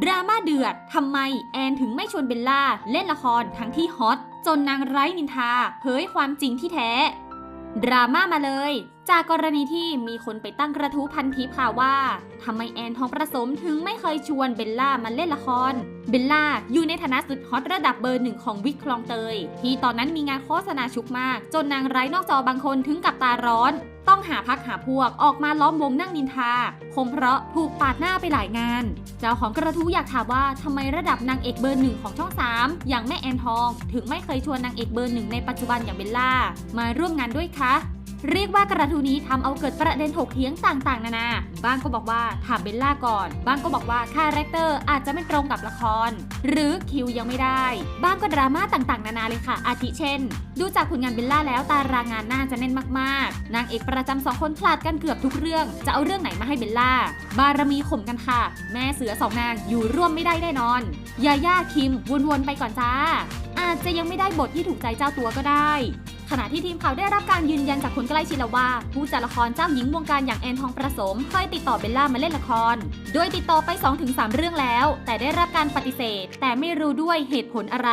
ดราม่าเดือดทำไมแอนถึงไม่ชวนเบลล่าเล่นละครทั้งที่ฮอตจนนางไร้นินทาเผยความจริงที่แท้ ดราม่ามาเลย จากกรณีที่มีคนไปตั้งกระทู้พันทิปค่ะว่าทำไมแอนทองประสมถึงไม่เคยชวนเบลล่ามาเล่นละคร เบลล่าอยู่ในฐานะสุดฮอตระดับเบอร์หนึ่งของวิกคลองเตย ที่ตอนนั้นมีงานโฆษณาชุกมาก จนนางไร้นอกจอบางคนถึงกับตาร้อน ต้องหาพักหาพวกออกมาล้อมวงนั่งนินทาคงเพราะถูกปาดหน้าไปหลายงาน เจ้าของกระทู้อยากถามว่าทำไมระดับนางเอกเบอร์หนึ่งของช่อง 3 อย่างแม่แอนทอง ถึงไม่เคยชวนนางเอกเบอร์หนึ่งในปัจจุบันอย่างเบลล่ามาร่วมงานด้วยคะ เรียกว่ากระทูนี้ทำเอาเกิดประเด็นถกเถียงต่างๆ นานา บ้างก็บอกว่าถามเบลล่าก่อน บ้างก็บอกว่าคาแรคเตอร์อาจจะไม่ตรงกับละคร หรือคิวยังไม่ได้ บ้างก็ดราม่าต่างๆ นานาเลยค่ะ อาทิเช่น ดูจากผลงานเบลล่าแล้วตารางงานน่าจะแน่นมากๆ นางเอกประจำสองคนพลาดกันเกือบทุกเรื่อง จะเอาเรื่องไหนมาให้เบลล่า บารมีข่มกันค่ะ แม่เสือสองนางอยู่ร่วมไม่ได้แน่นอน ยาย่าคิมวนๆไปก่อนจ้า อาจจะยังไม่ได้บทที่ถูกใจเจ้าตัวก็ได้ ขณะที่ทีมข่าวได้รับการยืนยันจากคนใกล้ชิดแล้วว่า ผู้จัดละครเจ้าหญิงวงการอย่างแอนทองประสมเคยติดต่อเบลล่ามาเล่นละคร โดยติดต่อไป 2-3 เรื่องแล้ว แต่ได้รับการปฏิเสธ แต่ไม่รู้ด้วยเหตุผลอะไร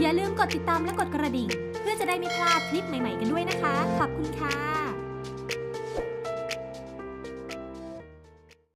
อย่าลืมกดติดตามและกดกระดิ่ง เพื่อจะได้ไม่พลาดคลิปใหม่ ๆ กันด้วยนะคะ ขอบคุณค่ะ